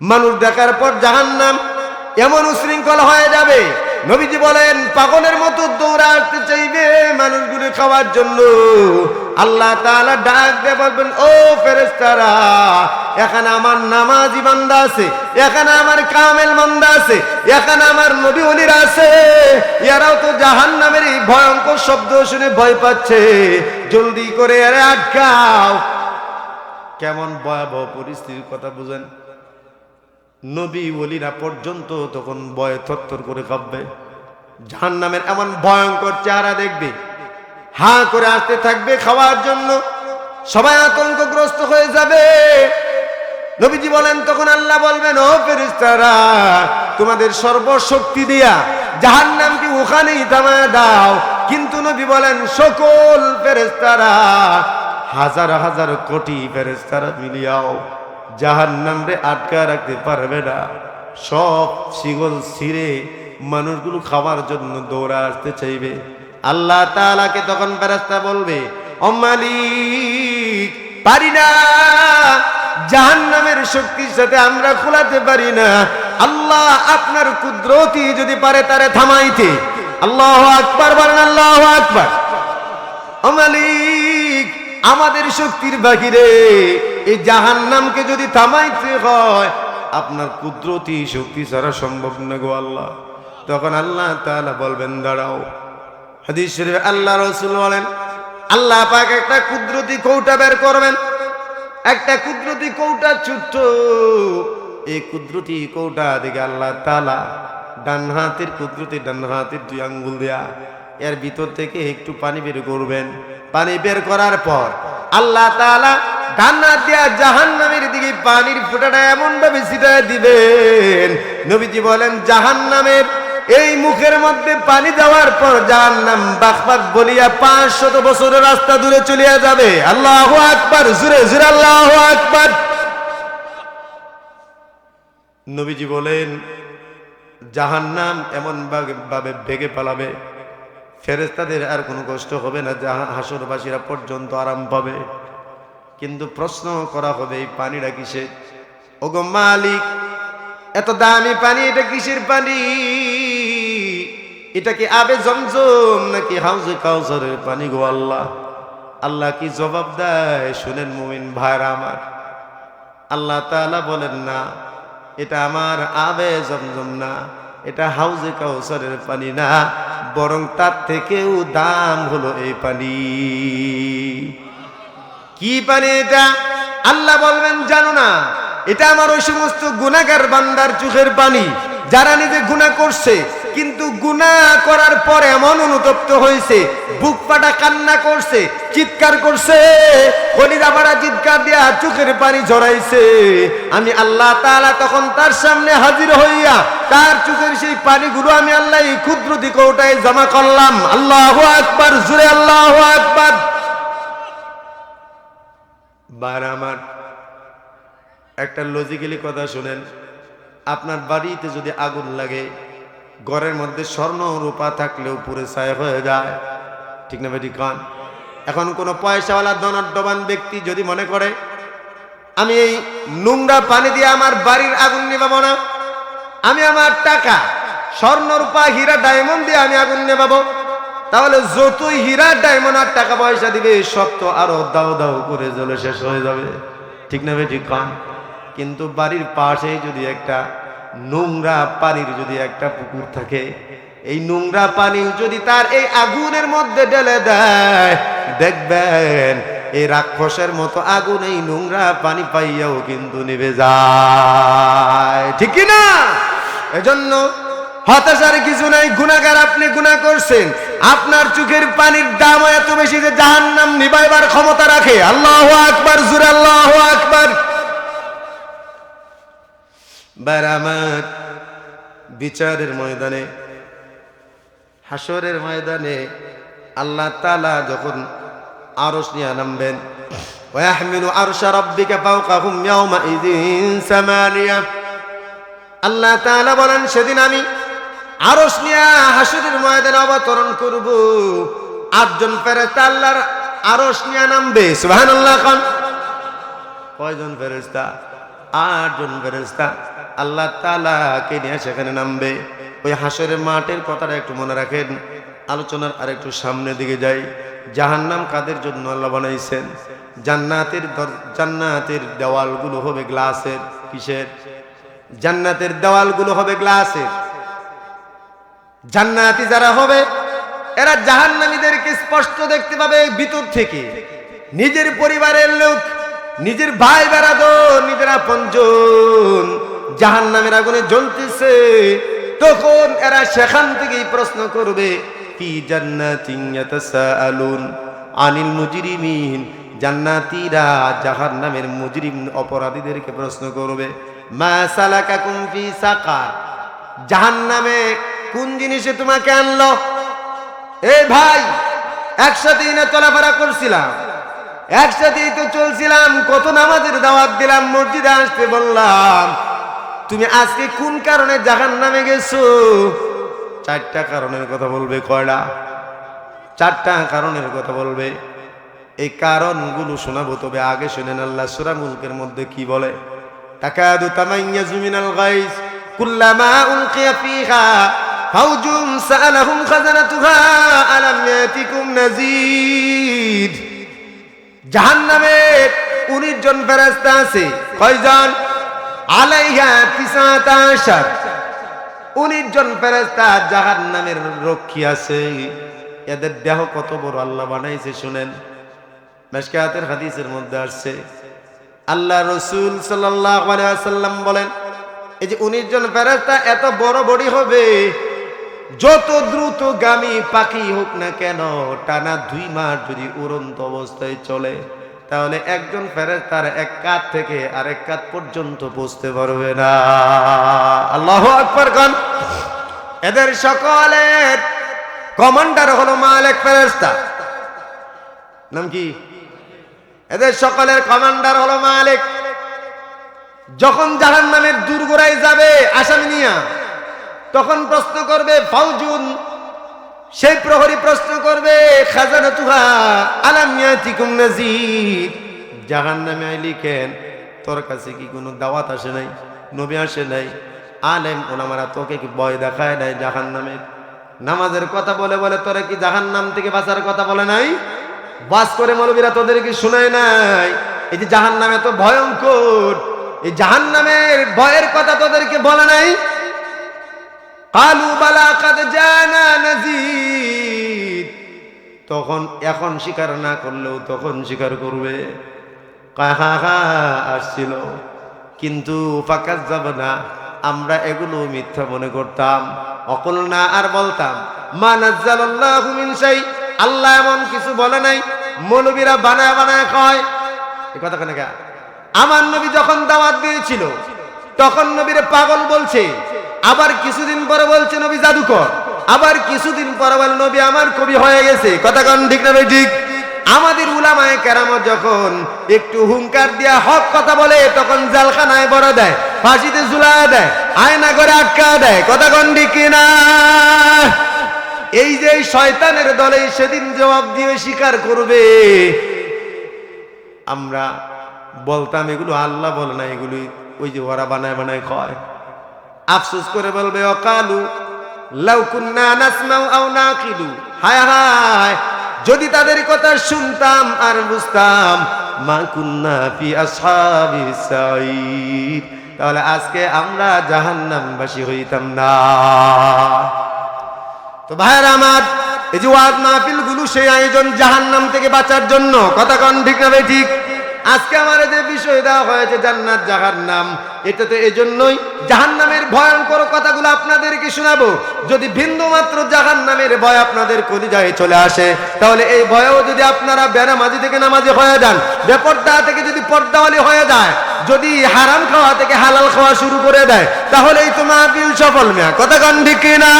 মানুষ দেখার পর জাহান্নাম এমন উশৃঙ্খল হয়ে যাবে। নবীজি বলেন, পাগলের মতো দৌড়াতে চাইবে মানুষগুলো খাওয়ার জন্য। আল্লাহ তাআলা ডাক দিয়ে বলবেন, ও ফেরেশতারা, এখানে আমার নামাজি বান্দা আছে, এখানে আমার কামেল বান্দা আছে, এখানে আমার নবী ওলিরা আছে। এরাও তো জাহান্নামের এই ভয়ঙ্কর শব্দ শুনে ভয় পাচ্ছে। জলদি করে এরা আটকাও। কেমন ভয়াবহ পরিস্থিতির কথা বুঝেন। নবী ওলিরা পর্যন্ত তখন ভয়ে থরথর করে কাঁপবে। জাহান নামের এমন ভয়ঙ্কর চেহারা দেখবে। হা করে আসতে থাকবে খাওয়ার জন্য। সবাই আতঙ্কগ্রস্ত হয়ে যাবে। নবীজি বলেন, তখন আল্লাহ বলবেন, ও ফেরিস্তারা তোমাদের সর্বশক্তি দিয়া জাহান নামকে ওখানেই থামায় দাও। কিন্তু নবী বলেন, সকল ফেরেস্তারা হাজার হাজার কোটি ফেরেস্তারা মিলিয়াও। জাহান নামরে আটকা রাখতে পারবে না। সব শিগল ছিঁড়ে মানুষগুলো খাওয়ার জন্য দৌড়া আসতে চাইবে। আল্লাহ তাআলাকে তখন ফেরেস্তা বলবে, ও মালিক, পারি না। জাহান নামের শক্তির সাথে আমরা খোলাতে পারি না। আল্লাহ আপনার কুদরতি যদি পারে তারে থামাইতে। আল্লাহ আকবার, বলেন আল্লাহ আকবার। ও মালিক, আমাদের শক্তির বাহিরে এই জাহান নামকে যদি থামাইতে হয়, আপনার কুদরতি শক্তি ছাড়া সম্ভব না গো আল্লাহ। তখন আল্লাহ বলবেন, দাঁড়াও। হাদিস শরীফে আল্লাহ রসুল বলেন, আল্লাহ পাক একটা কুদরতি কৌটা বের করবেন। একটা কুদরতি কৌটা ছোট্ট, এই কুদরতি কৌটা দিকে আল্লাহ তালা ডান হাতের কুদরতি, ডান হাতের দুই আঙ্গুল দেয়া এর ভিতর থেকে একটু পানি বের করবেন। পানি বের করার পর আল্লাহ তালা হাত দিয়া জাহান নামের দিকে পানির ফোঁটাটা এমন ভাবে ছিটায় দিবেন নবীজি বলেন জাহান নামের এই মুখের মধ্যে পানি দেওয়ার পর যার নাম বাকবাক বলিয়া পাঁচ শত বছরের রাস্তা দূরে চলিয়া যাবে। আল্লাহ আকবার জুরে জুরে আল্লাহ আকবার। নবীজি বলেন, জাহান্নাম এমন ভাবে- ভেগে পালাবে। ফেরেস্তাদের আর কোনো কষ্ট হবে না। জাহা- হাসরবাসীরা পর্যন্ত আরাম পাবে। কিন্তু প্রশ্ন করা হবে, এই পানিটা কিসে ওগো মালিক, এত দামি পানি, এটা কিসের পানি? এটা কি আবে জমজম নাকি হাউজে কাউসারের পানি গো আল্লাহ? আল্লাহ কি জবাব দেয়? শুনেন মুমিন ভাইরা আমার। আল্লাহ তাআলা বলেন, না, এটা আমার আবে জমজম না, এটা হাউজে কাউসারের পানি না, বরং তার থেকেও দাম হলো এই পানি। কি পানি এটা? আল্লাহ বলবেন, জানো না, এটা আমার ওই সমস্ত গুনাহগার বান্দার চোখের পানি। যারা নিজে গুনাহ করছে, কিন্তু গুনাহ করার পর এমন অনুতপ্ত হয়েছে, বুক পাটা কান্না করছে, চিৎকার করছে পাড়া চিৎকার দিয়া চোখের পানি ঝরাইছে। আমি আল্লাহ তাআলা তখন তার সামনে হাজির হইয়া, তার চোখের সেই পানিগুলো আমি আল্লাহ এই ক্ষুদ্র দিকটায় জমা করলাম। আল্লাহু আকবার জুড়ে আল্লাহু আকবার। বার আমার, একটা লজিক্যালি কথা শুনেন। আপনার বাড়িতে যদি আগুন লাগে, ঘরের মধ্যে স্বর্ণ রূপা থাকলেও পুরে ছায় হয়ে যায়। ঠিক না বেটি কান? এখন কোনো পয়সাওয়ালা ধনাঢ্যবান ব্যক্তি যদি মনে করে, আমি এই নোংরা পানি দিয়ে আমার বাড়ির আগুন নেবাবো না, আমি আমার টাকা, স্বর্ণ রূপা, হীরা ডায়মন্ড দিয়ে আমি আগুন নেবাবো তাহলে যতই হীরা ডায়মন্ড আর টাকা পয়সা দিবে সব তো আরও দাও দাও করে জ্বলে শেষ হয়ে যাবে। ঠিক না বেটি কান? কিন্তু বাড়ির পাশে যদি একটা নোংরা পানির যদি একটা পুকুর থাকে, এই নোংরা পানি যদি তার এই আগুনের মধ্যে ঢেলে দেয়, দেখবেন এই রাক্ষসের মতো আগুন এই নোংরা পানি পাইয়াও কিন্তু নিভে যায়। ঠিক না? এজন্য হতাশার কিছু নাই গুণাগার আপনি গুণা করছেন আপনার চোখের পানির দাম এত বেশি যে জাহান্নাম নিবাইবার ক্ষমতা রাখে আল্লাহ আকবার জুর আল্লাহ আকবার বারামাত বিচারের ময়দানে হাসরের ময়দানে আল্লাহ তালা যখন আরশ নিয়ে নামবেন ويحمل عرش ربك فوقهم يومئذ ثمانية আল্লাহ তাআলা বলেন সেদিন আমি আরশ নিয়ে হাসরের ময়দানে অবতরণ করব। আটজন ফেরেশতা আল্লাহর আরস নিয়ে নামবে খান। কয়জন ফেরেশতা? আটজন ফেরেস্তা আল্লাহ তালাকে নিয়ে সেখানে নামবে। ওই হাসরের মাঠের কথাটা একটু মনে রাখেন। আলোচনার আর একটু সামনের দিকে যাই। জাহান্নাম কাদের জন্য আল্লাহ বানাইছেন? জান্নাতের জান্নাতের দেওয়ালগুলো হবে গ্লাসের। কিসের? জান্নাতের দেওয়ালগুলো হবে গ্লাসের। জান্নাতি যারা হবে, এরা জাহান্নামীদেরকে স্পষ্ট দেখতে পাবে ভিতর থেকে। নিজের পরিবারের লোক, নিজের ভাই বেড়াদর নিজের আপনজন জাহান্নামের আগুনে জ্বলতেছে। তখন এরা সেখান থেকেই প্রশ্ন করবে কি জান্নাতিন আনিল মুজরিমিন। জান্নাতীরা জাহান্নামের মুজরিম অপরাধীদেরকে প্রশ্ন করবে, মা সালাকাকুম ফি সাকার? জাহান্নামে কোন জিনিসে তোমাকে আনলো? এই ভাই একসাথেই না চলাফেরা করছিলাম। একসাথেই তো চলছিলাম, কত নামাজের দাওয়াত দিলাম, মসজিদে আসতে বললাম, তুমি আজকে কোন কারণে জাহান নামে গেছো? চারটা কারণের কথা বলবে, কয়টা? চারটা কারণের কথা বলবে। এই কারণগুলো শোনাবো, তবে আগে শুনেন আল্লাহ সুরা মুলকের মধ্যে কি বলে। তাকাদু তামাইয়াজু মিনাল গাইস কুল্লামা উলকিয়া ফিহা। ফাউজুম সাআলাহুম খাজানাতুহা আলাম ইয়াতিকুম নাযীর জাহান্নামে 19 জন ফেরেশতা আছে। কয়জন? আলাইহা তিসাতা আশার। উনিশ জন ফেরেস্তা জাহান নামের রক্ষী আছে। এদের দেহ কত বড় আল্লাহ বানাইছে শুনেন। মেশকাতের হাদিসের মধ্যে আসছে। আল্লাহ রসুল সাল্লাম বলেন, এই যে উনিশ জন ফেরেস্তা এত বড় বড়ি হবে যত দ্রুত গামী পাখি হোক না কেন, টানা দুই মাস যদি উড়ন্ত অবস্থায় চলে, তাহলে একজন ফেরেস্তার এক কাত থেকে আরেক কাত পর্যন্ত পৌঁছতে পারবে না। আল্লাহ আকবর খান এদের সকলের কমান্ডার হলো মালেক ফেরেস্তা নাম কি? এদের সকলের কমান্ডার হলো মালেক। যখন জাহান নামের দুর্গোড়ায় যাবে, আসামি নিয়া তখন প্রশ্ন করবে, ফাউজুন? সেই প্রহরী প্রশ্ন করবে খাজানা তুহা আলামিয়াতিকুম নাজির জাহান নামে লিখেন, তোর কাছে কি কোনো দাওয়াত আসে নাই? নবী আসে নাই? আলেম ওনামারা তোকে কি ভয় দেখায় নাই জাহান নামের নামাজের কথা বলে বলে, তোরা কি জাহান নাম থেকে বাঁচার কথা বলে নাই? বাস করে মৌলবীরা, তোদের কি শোনায় নাই? এই যে জাহান নামে এত ভয়ঙ্কর, এই জাহান নামের ভয়ের কথা তোদেরকে বলে নাই? কালু বালা কাদ জানা নাজির তখন এখন স্বীকার না করলেও তখন স্বীকার করবে। কাহা হা আসছিল। কিন্তু ফাঁকাস যাব না আমরা এগুলো মিথ্যা মনে করতাম। অকল না আর বলতাম, মা নাজ্জালাল্লাহু মিন শাই আল্লাহ এমন কিছু বলে নাই, মৌলবীরা বানায় বানায় কয় এই কথা কেন আমার নবী যখন দাওয়াত দিয়েছিল, তখন নবীরে পাগল বলছে আবার কিছুদিন পরে বলছে, নবী জাদুকর। আবার কিছুদিন পরে বলে, নবী আমার কবি হয়ে গেছে। কথা কন ঠিক না ঠিক? আমাদের উলামায়ে কেরামত যখন একটু হুঙ্কার দিয়া হক কথা বলে, তখন জালখানায় বড় দেয়, ফাঁসিতে ঝুলা দেয় আয়না করে আটকা দেয়। কথা কন ঠিক কিনা এই যে শয়তানের দলে সেদিন জবাব দিয়ে স্বীকার করবে, আমরা বলতাম, এগুলো আল্লাহ বলে না এগুলি ওই যে ওরা বানায় বানায় কয় আফসোস করে বলবে, অকালু আও হায় হায়, যদি তাদের কথা শুনতাম আর বুঝতাম, মা কুন্না তাহলে আজকে আমরা জাহান্নামবাসী হইতাম না। তো ভাইয়ের আমার, এই যে মাহফিলগুলো সেই আয়োজন জাহান্নাম থেকে বাঁচার জন্য, কথা কন ঠিক না ঠিক? আজকে আমার যে বিষয় দেওয়া হয়েছে জান্নাত জাহান্নাম এটা তো এই জন্যই জাহান্নামের ভয়ঙ্কর কথাগুলো আপনাদেরকে শোনাবো। যদি বিন্দু মাত্র জাহান্নামের ভয় আপনাদের কলিজায় চলে আসে, তাহলে এই ভয়েও যদি আপনারা বেনামাজি থেকে নামাজি হয়ে যান, বেপর্দা থেকে যদি পর্দাওয়ালি হয়ে যায়, যদি হারাম খাওয়া থেকে হালাল খাওয়া শুরু করে দেয়, তাহলেই তো মাহফিল সফল মেয়া। কথা কন ঠিক না